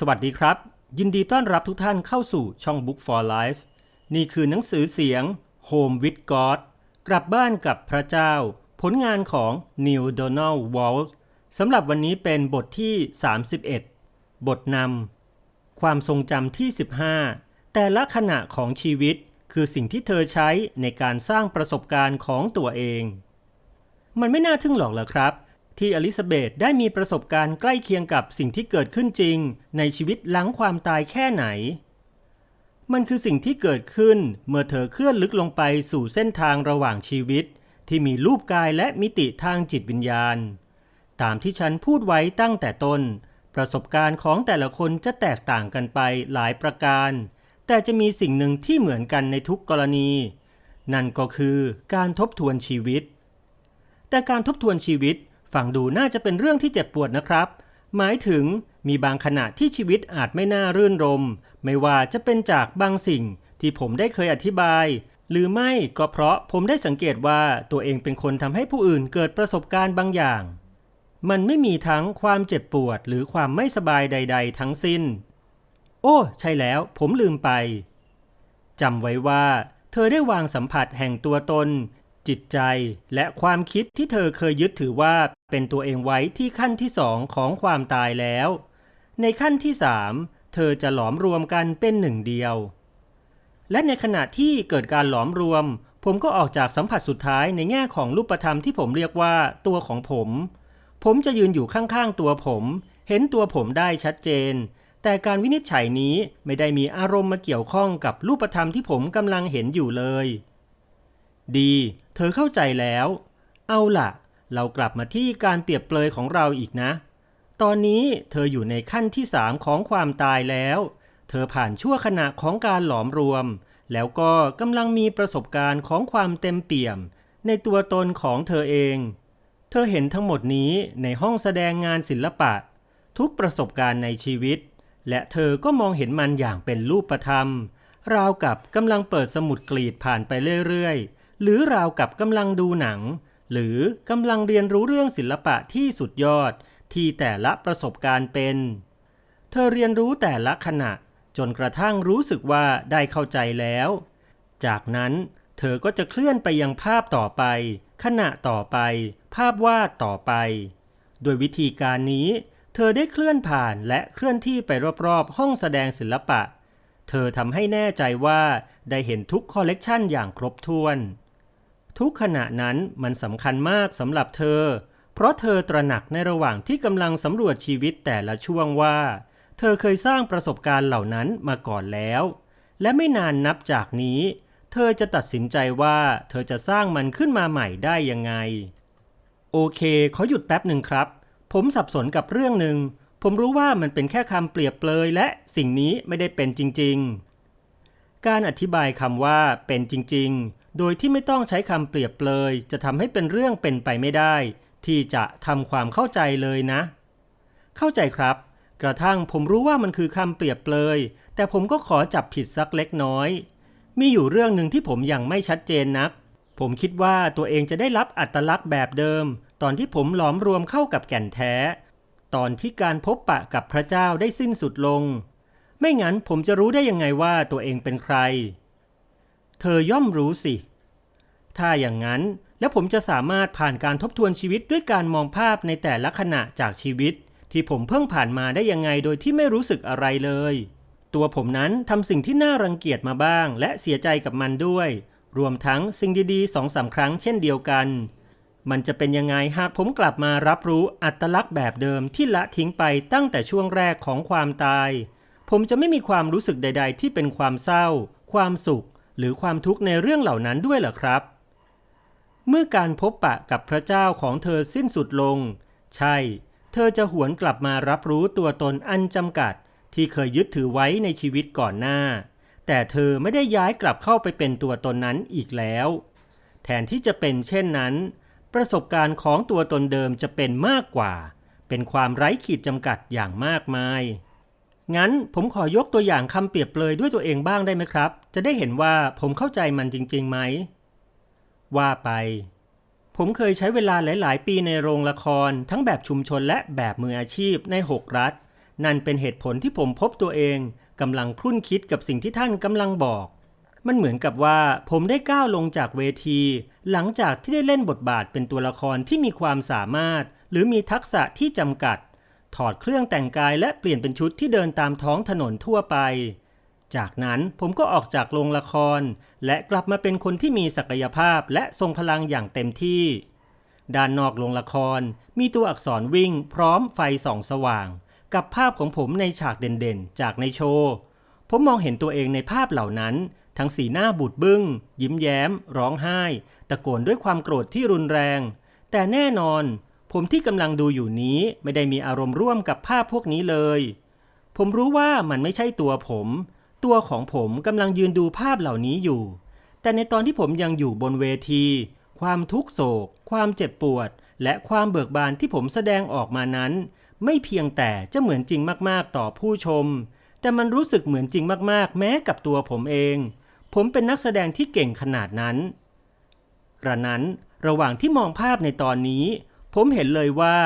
สวัสดีครับ ยินดีต้อนรับทุกท่านเข้าสู่ช่อง Book for Life นี่คือหนังสือเสียง Home with God กลับบ้านกับพระเจ้า ผลงานของ Neil Donald Walsh สำหรับวันนี้เป็นบทที่ 31 บทนำความทรงจำที่ 15 แต่ละขณะของชีวิตคือสิ่งที่เธอใช้ในการสร้างประสบการณ์ของตัวเอง มันไม่น่าทึ่งหรอกเหรอครับ ที่อลิซาเบธได้มีประสบการณ์ใกล้เคียงกับสิ่งที่เกิดขึ้นจริง ในชีวิตหลังความตายแค่ไหน มันคือสิ่งที่เกิดขึ้นเมื่อเธอเคลื่อนลึกลงไปสู่เส้นทางระหว่างชีวิต ที่มีรูปกายและมิติทางจิตวิญญาณ ตามที่ฉันพูดไว้ตั้งแต่ต้น ประสบการณ์ของแต่ละคนจะแตกต่างกันไปหลายประการ แต่จะมีสิ่งหนึ่งที่เหมือนกันในทุกกรณี นั่นก็คือการทบทวนชีวิตแต่การทบทวนชีวิต ฟังดูน่าจะเป็นเรื่องที่เจ็บปวดนะครับ หมายถึงมีบางขณะที่ชีวิตอาจไม่น่ารื่นรม ไม่ว่าจะเป็นจากบางสิ่งที่ผมได้เคยอธิบาย หรือไม่ก็เพราะผมได้สังเกตว่าตัวเองเป็นคนทำให้ผู้อื่นเกิดประสบการณ์บางอย่าง มันไม่มีทั้งความเจ็บปวดหรือความไม่สบายใด ๆ ทั้งสิ้น โอ้ ใช่แล้ว ผมลืมไปจำไว้ว่า เธอได้วางสัมผัสแห่งตัวตน จิตใจ และความคิดที่เธอเคยยึดถือว่าเป็นตัวเองไว้ที่ขั้นที่สองของความตายแล้ว ในขั้นที่สามเธอจะหลอมรวมกันเป็นหนึ่งเดียว และในขณะที่เกิดการหลอมรวม ผมก็ออกจากสัมผัสสุดท้ายในแง่ของรูปธรรมที่ผมเรียกว่าตัวของผม ผมจะยืนอยู่ข้างๆตัวผม เห็นตัวผมได้ชัดเจน แต่การวินิจฉัยนี้ไม่ได้มีอารมณ์มาเกี่ยวข้องกับรูปธรรมที่ผมกำลังเห็นอยู่เลย ดี เธอเข้าใจแล้ว เอาล่ะ เรากลับมาที่การเปรียบเปรยของเราอีกนะ ตอนนี้เธออยู่ในขั้นที่สามของความตายแล้ว เธอผ่านชั่วขณะของการหลอมรวม แล้วก็กำลังมีประสบการณ์ของความเต็มเปี่ยม ในตัวตนของเธอเอง เธอเห็นทั้งหมดนี้ในห้องแสดงงานศิลปะ ทุกประสบการณ์ในชีวิต และเธอก็มองเห็นมันอย่างเป็นรูปธรรมราวกับกำลังเปิดสมุดกรีดผ่านไปเรื่อยๆ หรือราวกับกำลังดูหนัง หรือกำลังเรียนรู้เรื่องศิลปะที่สุดยอดที่แต่ละประสบการณ์เป็น เธอเรียนรู้แต่ละขณะจนกระทั่งรู้สึกว่าได้เข้าใจแล้ว จากนั้นเธอก็จะเคลื่อนไปยังภาพต่อไป ขณะต่อไป ภาพวาดต่อไป โดยวิธีการนี้ เธอได้เคลื่อนผ่านและเคลื่อนที่ไปรอบๆ ห้องแสดงศิลปะ เธอทำให้แน่ใจว่าได้เห็นทุกคอลเลกชันอย่างครบถ้วน ทุกขณะนั้นมันสำคัญมากสำหรับเธอ เพราะเธอตระหนักในระหว่างที่กำลังสำรวจชีวิตแต่ละช่วงว่า เธอเคยสร้างประสบการณ์เหล่านั้นมาก่อนแล้ว และไม่นานนับจากนี้ เธอจะตัดสินใจว่าเธอจะสร้างมันขึ้นมาใหม่ได้ยังไง โอเคขอหยุดแป๊บหนึ่งครับ ผมสับสนกับเรื่องหนึ่งผมรู้ว่ามันเป็นแค่คำเปรียบเปรยและสิ่งนี้ไม่ได้เป็นจริง ๆ การอธิบายคำว่าเป็นจริง ๆ โดยที่ไม่ต้องใช้คำเปรียบเปรยจะทำให้เป็นเรื่องเป็นไปไม่ได้ ที่จะทำความเข้าใจเลยนะ เข้าใจครับ กระทั่งผมรู้ว่ามันคือคำเปรียบเปรยแต่ผมก็ขอจับผิดสักเล็กน้อย มีอยู่เรื่องหนึ่งที่ผมยังไม่ชัดเจนนัก ผมคิดว่าตัวเองจะได้รับอัตลักษณ์แบบเดิม ตอนที่ผมหลอมรวมเข้ากับแก่นแท้ ตอนที่การพบปะกับพระเจ้าได้สิ้นสุดลง ไม่งั้นผมจะรู้ได้ยังไงว่าตัวเองเป็นใคร เธอย่อมรู้สิ ถ้าอย่างนั้น แล้วผมจะสามารถผ่านการทบทวนชีวิตด้วยการมองภาพในแต่ละขณะจากชีวิต ที่ผมเพิ่งผ่านมาได้ยังไงโดยที่ไม่รู้สึกอะไรเลย ตัวผมนั้นทำสิ่งที่น่ารังเกียจมาบ้าง และเสียใจกับมันด้วย รวมทั้งสิ่งดีๆสองสาครั้งเช่นเดียวกัน มันจะเป็นยังไงหากผมกลับมารับรู้อัตลักษณ์แบบเดิมที่ละทิ้งไปตั้งแต่ช่วงแรกของความตาย ผมจะไม่มีความรู้สึกใด ๆ ที่เป็นความเศร้า ความสุขหรือความทุกข์ในเรื่องเหล่านั้นด้วยเหรอครับ เมื่อการพบปะกับพระเจ้าของเธอสิ้นสุดลง ใช่ เธอจะหวนกลับมารับรู้ตัวตนอันจำกัด ที่เคยยึดถือไว้ในชีวิตก่อนหน้า แต่เธอไม่ได้ย้ายกลับเข้าไปเป็นตัวตนนั้นอีกแล้ว แทนที่จะเป็นเช่นนั้น ประสบการณ์ของตัวตนเดิมจะเป็นมากกว่า เป็นความไร้ขีดจำกัดอย่างมากมาย งั้นผมขอยกตัวอย่างคำเปรียบเปรยด้วยตัวเองบ้างได้ไหมครับ จะได้เห็นว่าผมเข้าใจมันจริงๆไหม ว่าไป ผมเคยใช้เวลาหลาย ๆ ปีในโรงละคร ทั้งแบบชุมชนและแบบมืออาชีพใน 6 รัฐ นั่นเป็นเหตุผลที่ผมพบตัวเองกำลังครุ่นคิดกับสิ่งที่ท่านกำลังบอก มันเหมือนกับว่าผมได้ก้าวลงจากเวที หลังจากที่ได้เล่นบทบาทเป็นตัวละครที่มีความสามารถ หรือมีทักษะที่จำกัด ถอดเครื่องแต่งกายและเปลี่ยนเป็นชุดที่เดินตามท้องถนนทั่วไป จากนั้นผมก็ออกจากโรงละคร และกลับมาเป็นคนที่มีศักยภาพและทรงพลังอย่างเต็มที่ ด้านนอกโรงละครมีตัวอักษรวิ่งพร้อมไฟส่องสว่าง กับภาพของผมในฉากเด่นๆ จากในโชว์ ผมมองเห็นตัวเองในภาพเหล่านั้น ทั้งสีหน้าบูดบึง้ง ยิ้มแย้ม ร้องไห้ ตะโกนด้วยความโกรธที่รุนแรง แต่แน่นอน ผมที่กำลังดูอยู่นี้ไม่ได้มีอารมณ์ร่วมกับภาพพวกนี้เลย ผมรู้ว่ามันไม่ใช่ตัวผม ตัวของผมกำลังยืนดูภาพเหล่านี้อยู่ แต่ในตอนที่ผมยังอยู่บนเวที ความทุกโศก ความเจ็บปวด และความเบิกบานที่ผมแสดงออกมานั้น ไม่เพียงแต่จะเหมือนจริงมากๆต่อผู้ชม แต่มันรู้สึกเหมือนจริงมากๆ แม้กับตัวผมเอง ผมเป็นนักแสดงที่เก่งขนาดนั้น กระนั้นระหว่างที่มองภาพในตอนนี้ ผมเห็นเลยว่า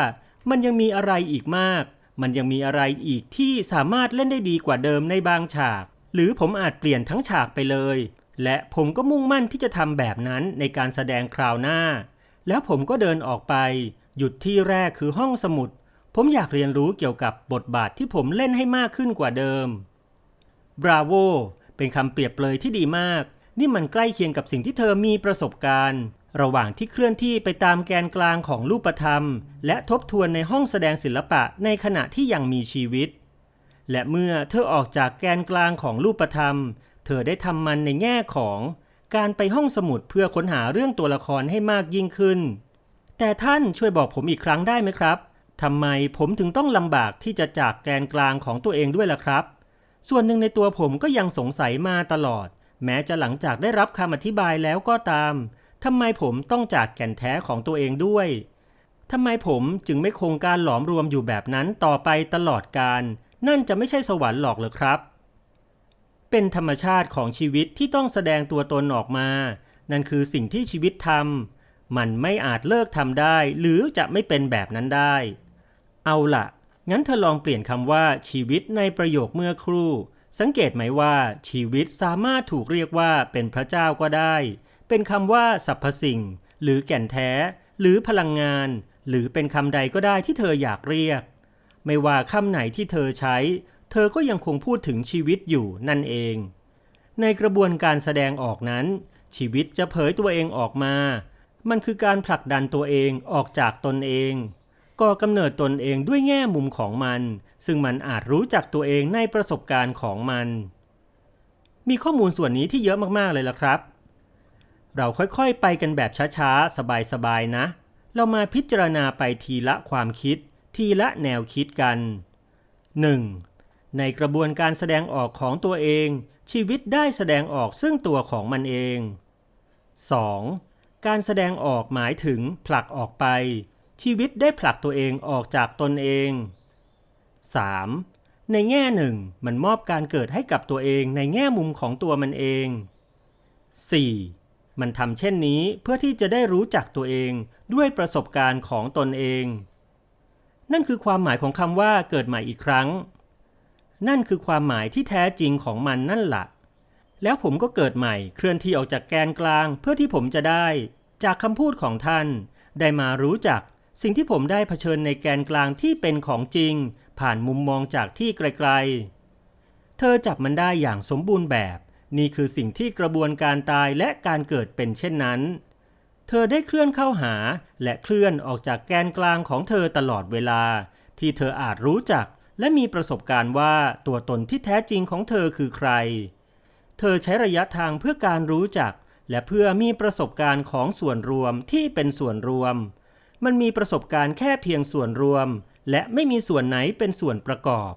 มันยังมีอะไรอีกมาก มันยังมีอะไรอีกที่สามารถเล่นได้ดีกว่าเดิมในบางฉาก หรือผมอาจเปลี่ยนทั้งฉากไปเลย และผมก็มุ่งมั่นที่จะทำแบบนั้นในการแสดงคราวหน้า แล้วผมก็เดินออกไป หยุดที่แรกคือห้องสมุด ผมอยากเรียนรู้เกี่ยวกับบทบาทที่ผมเล่นให้มากขึ้นกว่าเดิมบราโวเป็นคำเปรียบเปรยที่ดีมาก นี่มันใกล้เคียงกับสิ่งที่เธอมีประสบการณ์ ระหว่างที่เคลื่อนที่ไปตามแกนกลางของรูปธรรม และทบทวนในห้องแสดงศิลปะในขณะที่ยังมีชีวิต และเมื่อเธอออกจากแกนกลางของรูปธรรม เธอได้ทำมันในแง่ของการไปห้องสมุดเพื่อค้นหาเรื่องตัวละครให้มากยิ่งขึ้น แต่ท่านช่วยบอกผมอีกครั้งได้ไหมครับทำไมผมถึงต้องลำบากที่จะจากแกนกลางของตัวเองด้วยล่ะครับ ส่วนหนึ่งในตัวผมก็ยังสงสัยมาตลอด แม้จะหลังจากได้รับคำอธิบายแล้วก็ตามทำไมผมต้องจากแก่นแท้ของตัวเองด้วยทำไมผมจึงไม่คงการหลอมรวมอยู่แบบนั้นต่อไปตลอดการ นั่นจะไม่ใช่สวรรค์หรอกเหรอครับ เป็นธรรมชาติของชีวิตที่ต้องแสดงตัวตนออกมา นั่นคือสิ่งที่ชีวิตทำมันไม่อาจเลิกทำได้ หรือจะไม่เป็นแบบนั้นได้ เอาล่ะงั้นเธอลองเปลี่ยนคำว่าชีวิตในประโยคเมื่อครู่ สังเกตไหมว่าชีวิตสามารถถูกเรียกว่าเป็นพระเจ้าก็ได้ เป็นคำว่าสรรพสิ่ง หรือแก่นแท้ หรือพลังงาน หรือเป็นคำใดก็ได้ที่เธออยากเรียก ไม่ว่าคำไหนที่เธอใช้ เธอก็ยังคงพูดถึงชีวิตอยู่นั่นเอง ในกระบวนการแสดงออกนั้น ชีวิตจะเผยตัวเองออกมา มันคือการผลักดันตัวเองออกจากตนเองก่อกำเนิดตนเองด้วยแง่มุมของมัน ซึ่งมันอาจรู้จักตัวเองในประสบการณ์ของมัน มีข้อมูลส่วนนี้ที่เยอะมากๆเลยล่ะครับ เราค่อยๆไปกันแบบช้าๆ สบายๆนะ เรามาพิจารณาไปทีละความคิด ทีละแนวคิดกัน 1. ในกระบวนการแสดงออกของตัวเอง ชีวิตได้แสดงออกซึ่งตัวของมันเอง 2. การแสดงออกหมายถึงผลักออกไป ชีวิตได้ผลักตัวเองออกจากตนเอง 3. ในแง่หนึ่งมันมอบการเกิดให้กับตัวเองในแง่มุมของตัวมันเอง 4. มันทำเช่นนี้เพื่อที่จะได้รู้จักตัวเองด้วยประสบการณ์ของตนเอง นั่นคือความหมายของคำว่าเกิดใหม่อีกครั้ง นั่นคือความหมายที่แท้จริงของมันนั่นละ่ะ แล้วผมก็เกิดใหม่เคลื่อนที่ออกจากแกนกลางเพื่อที่ผมจะได้ จากคำพูดของท่าน ได้มารู้จักสิ่งที่ผมได้เผชิญในแกนกลางที่เป็นของจริง ผ่านมุมมองจากที่ไกลๆ เธอจับมันได้อย่างสมบูรณ์แบบ นี่คือสิ่งที่กระบวนการตายและการเกิดเป็นเช่นนั้น เธอได้เคลื่อนเข้าหา และเคลื่อนออกจากแกนกลางของเธอตลอดเวลา ที่เธออาจรู้จัก และมีประสบการณ์ว่าตัวตนที่แท้จริงของเธอคือใคร เธอใช้ระยะทางเพื่อการรู้จัก และเพื่อมีประสบการณ์ของส่วนรวมที่เป็นส่วนรวม มันมีประสบการณ์แค่เพียงส่วนรวม และไม่มีส่วนไหนเป็นส่วนประกอบ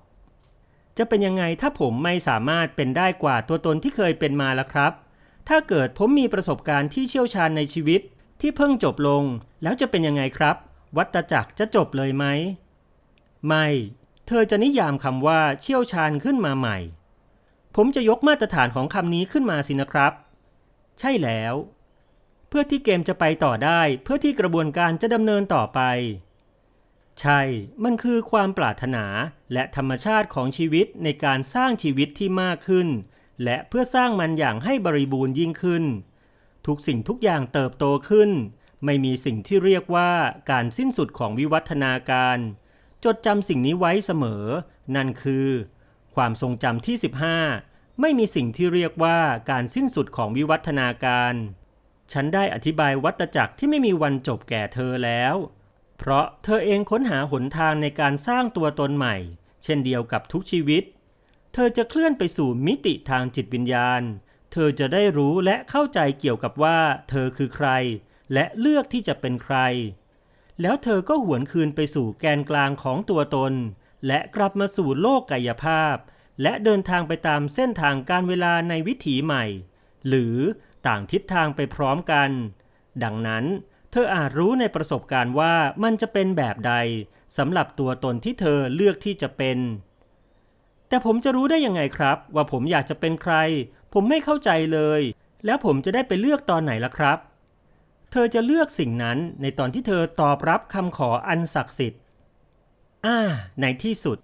จะเป็นยังไงถ้าผมไม่สามารถเป็นได้กว่าตัวตนที่เคยเป็นมาล่ะครับ ถ้าเกิดผมมีประสบการณ์ที่เชี่ยวชาญในชีวิต ที่เพิ่งจบลงแล้วจะเป็นยังไงครับ วัตจักรจะจบเลยไหม ไม่ เธอจะนิยามคำว่าเชี่ยวชาญขึ้นมาใหม่ ผมจะยกมาตรฐานของคำนี้ขึ้นมาสินะครับ ใช่แล้ว เพื่อที่เกมจะไปต่อได้เพื่อที่กระบวนการจะดำเนินต่อไป ใช่ มันคือความปรารถนาและธรรมชาติของชีวิตในการสร้างชีวิตที่มากขึ้น และเพื่อสร้างมันอย่างให้บริบูรณ์ยิ่งขึ้น ทุกสิ่งทุกอย่างเติบโตขึ้น ไม่มีสิ่งที่เรียกว่าการสิ้นสุดของวิวัฒนาการ จดจำสิ่งนี้ไว้เสมอ นั่นคือ ความทรงจำที่ 15 ไม่มีสิ่งที่เรียกว่าการสิ้นสุดของวิวัฒนาการ ฉันได้อธิบายวัตจักรที่ไม่มีวันจบแก่เธอแล้ว เพราะเธอเองค้นหาหนทางในการสร้างตัวตนใหม่ เช่นเดียวกับทุกชีวิต เธอจะเคลื่อนไปสู่มิติทางจิตวิญญาณ เธอจะได้รู้และเข้าใจเกี่ยวกับว่า เธอคือใคร และเลือกที่จะเป็นใคร แล้วเธอก็หวนคืนไปสู่แกนกลางของตัวตน และกลับมาสู่โลกกายภาพ และเดินทางไปตามเส้นทางการเวลาในวิถีใหม่ หรือต่างทิศทางไปพร้อมกัน ดังนั้นเธออาจรู้ในประสบการณ์ว่ามันจะเป็นแบบใดสำหรับตัวตนที่เธอเลือกที่จะเป็น แต่ผมจะรู้ได้ยังไงครับ ว่าผมอยากจะเป็นใคร ผมไม่เข้าใจเลย แล้วผมจะได้ไปเลือกตอนไหนล่ะครับ เธอจะเลือกสิ่งนั้นในตอนที่เธอตอบรับคำขออันศักดิ์สิทธิ์อ่าในที่สุด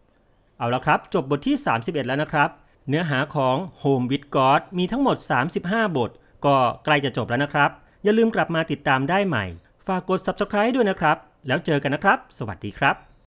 เอาละครับ จบบทที่ 31 แล้วนะครับ เนื้อหาของ Home with God มีทั้งหมด 35 บท ก็ใกล้จะจบแล้วนะครับ อย่าลืมกลับมาติดตามได้ใหม่ ฝากกด Subscribe ด้วยนะครับ แล้วเจอกันนะครับ สวัสดีครับ